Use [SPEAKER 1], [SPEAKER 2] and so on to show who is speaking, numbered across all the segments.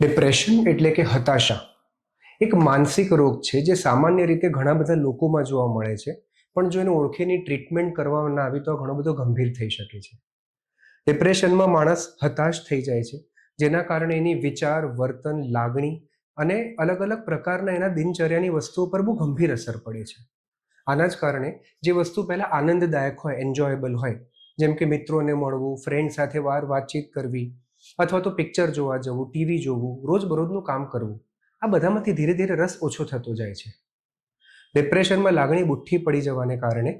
[SPEAKER 1] Depression એટલે કે હતાશા. એક માનસિક રોગ છે જે સામાન્ય રીતે ઘણા બધા લોકોમાં જોવા મળે છે, પણ જો એને ઓળખીની ટ્રીટમેન્ટ કરવામાં ના આવી તો ઘણો બધો ગંભીર થઈ શકે છે. ડિપ્રેશનમાં માણસ હતાશ થઈ જાય છે, જેના કારણે એની વિચાર, વર્તન, લાગણી અને અલગ અલગ પ્રકારના એના દિનચર્યાની વસ્તુઓ પર બહુ ગંભીર અસર પડે છે. આના જ કારણે જે વસ્તુ પહેલાં આનંદદાયક હોય એન્જોયેબલ હોય, જેમ કે મિત્રોને મળવું ફ્રેન્ડ સાથે વાર વાતચીત કરવી અથવા તો પિક્ચર જોવા જવું ટીવી જોવું, રોજબરોજનું કામ કરવું, આ બધામાંથી ધીરે ધીરે રસ ઓછો થતો જાય છે. ડિપ્રેશનમાં લાગણી બુઠ્ઠી પડી જવાને કારણે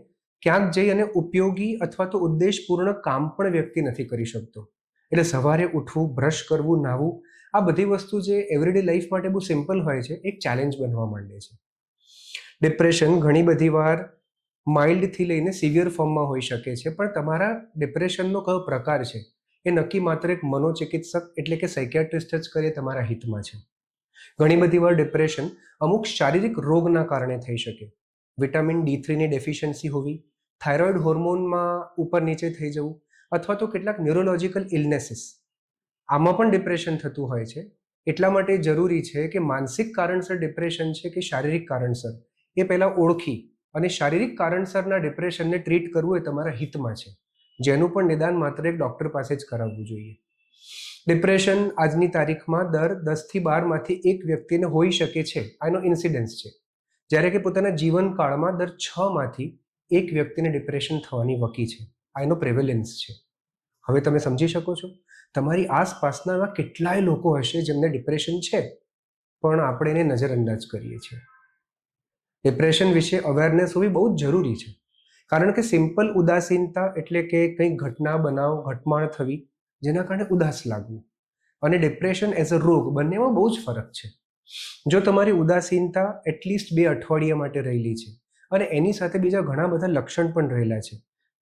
[SPEAKER 1] ક્યાંક જઈ અને ઉપયોગી અથવા તો ઉદ્દેશપૂર્ણ કામ પણ વ્યક્તિ નથી કરી શકતો. એટલે સવારે ઉઠવું બ્રશ કરવું, નાહવું, આ બધી વસ્તુ જે એવરીડે લાઈફ માટે બહુ સિમ્પલ હોય છે, એક ચેલેન્જ બનવા માંડે છે. ડિપ્રેશન ઘણી બધી વાર માઇલ્ડથી લઈને સિવિયર ફોર્મમાં હોઈ શકે છે, પણ તમારા ડિપ્રેશનનો કયો પ્રકાર છે? એ નક્કી માત્ર એક મનોચિકિત્સક એટલે કે સાયકિયાટ્રિસ્ટ જ કરે તમારા હિતમાં છે. ઘણી બધી વાર ડિપ્રેશન અમુક શારીરિક રોગના કારણે થઈ શકે. વિટામિન ડી થ્રીની ડેફિશિયન્સી હોવી થાઇરોઇડ હોર્મોનમાં ઉપર નીચે થઈ જવું, અથવા તો કેટલાક ન્યુરોલોજિકલ ઇલનેસીસ આમાં પણ ડિપ્રેશન થતું હોય છે. એટલા માટે જરૂરી છે કે માનસિક કારણસર ડિપ્રેશન છે કે શારીરિક કારણસર? એ પહેલાં ઓળખી અને શારીરિક કારણસરના ડિપ્રેશનને ટ્રીટ કરવું એ તમારા હિતમાં છે. જેનું પણ નિદાન માત્ર એક ડૉક્ટર પાસે જ કરાવવું જોઈએ. ડિપ્રેશન આજની તારીખમાં દર દસથી બારમાંથી એક વ્યક્તિને હોઈ શકે છે. આનો ઇન્સિડન્સ છે. જ્યારે કે પોતાના જીવનકાળમાં દર છમાંથી એક વ્યક્તિને ડિપ્રેશન થવાની વકી છે. આનો પ્રેવેલન્સ છે. હવે તમે સમજી શકો છો, તમારી આસપાસના એવા કેટલાય લોકો હશે જેમને ડિપ્રેશન છે, પણ આપણે એને નજરઅંદાજ કરીએ છીએ. ડિપ્રેશન વિશે અવેરનેસ હોવી બહુ જ જરૂરી છે. કારણ કે સિમ્પલ ઉદાસીનતા એટલે કે કંઈક ઘટના બનાવ, ઘટમાળ થવી, જેના કારણે ઉદાસ લાગવું અને ડિપ્રેશન એઝ અ રોગ બંનેમાં બહુ જ ફરક છે. જો તમારી ઉદાસીનતા એટલીસ્ટ બે અઠવાડિયા માટે રહેલી છે અને એની સાથે બીજા ઘણા બધા લક્ષણ પણ રહેલા છે,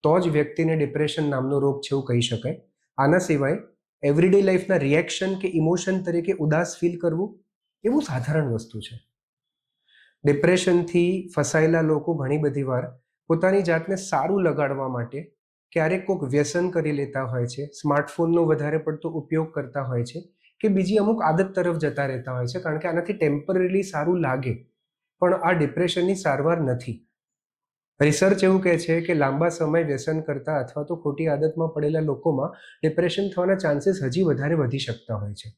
[SPEAKER 1] તો જ વ્યક્તિને ડિપ્રેશન નામનો રોગ છે એવું કહી શકાય. આના સિવાય એવરીડે લાઈફના રિએક્શન કે ઇમોશન તરીકે ઉદાસ ફીલ કરવું એ બહુ સાધારણ વસ્તુ છે. ડિપ્રેશનથી ફસાયેલા લોકો ઘણી બધી વાર પોતાની જાતને સારું લગાડવા માટે ક્યારેક કોઈક વ્યસન કરી લેતા હોય છે, સ્માર્ટફોનનો વધારે પડતો ઉપયોગ કરતા હોય છે કે બીજી અમુક આદત તરફ જતા રહેતા હોય છે, કારણ કે આનાથી ટેમ્પરરીલી સારું લાગે, પણ આ ડિપ્રેશનની સારવાર નથી. રિસર્ચ એવું કહે છે કે લાંબા સમય વ્યસન કરતા અથવા તો ખોટી આદતમાં પડેલા લોકોમાં ડિપ્રેશન થવાના ચાન્સીસ હજી વધારે વધી શકતા હોય છે.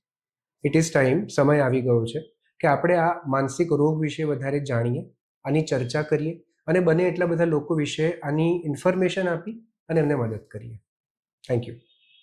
[SPEAKER 1] ઇટ ઇઝ ટાઈમ સમય આવી ગયો છે, કે આપણે આ માનસિક રોગ વિશે વધારે જાણીએ, આની ચર્ચા કરીએ અને બને એટલા બધા લોકો વિશે આની ઇન્ફોર્મેશન આપી અને એમને મદદ કરીએ. Thank you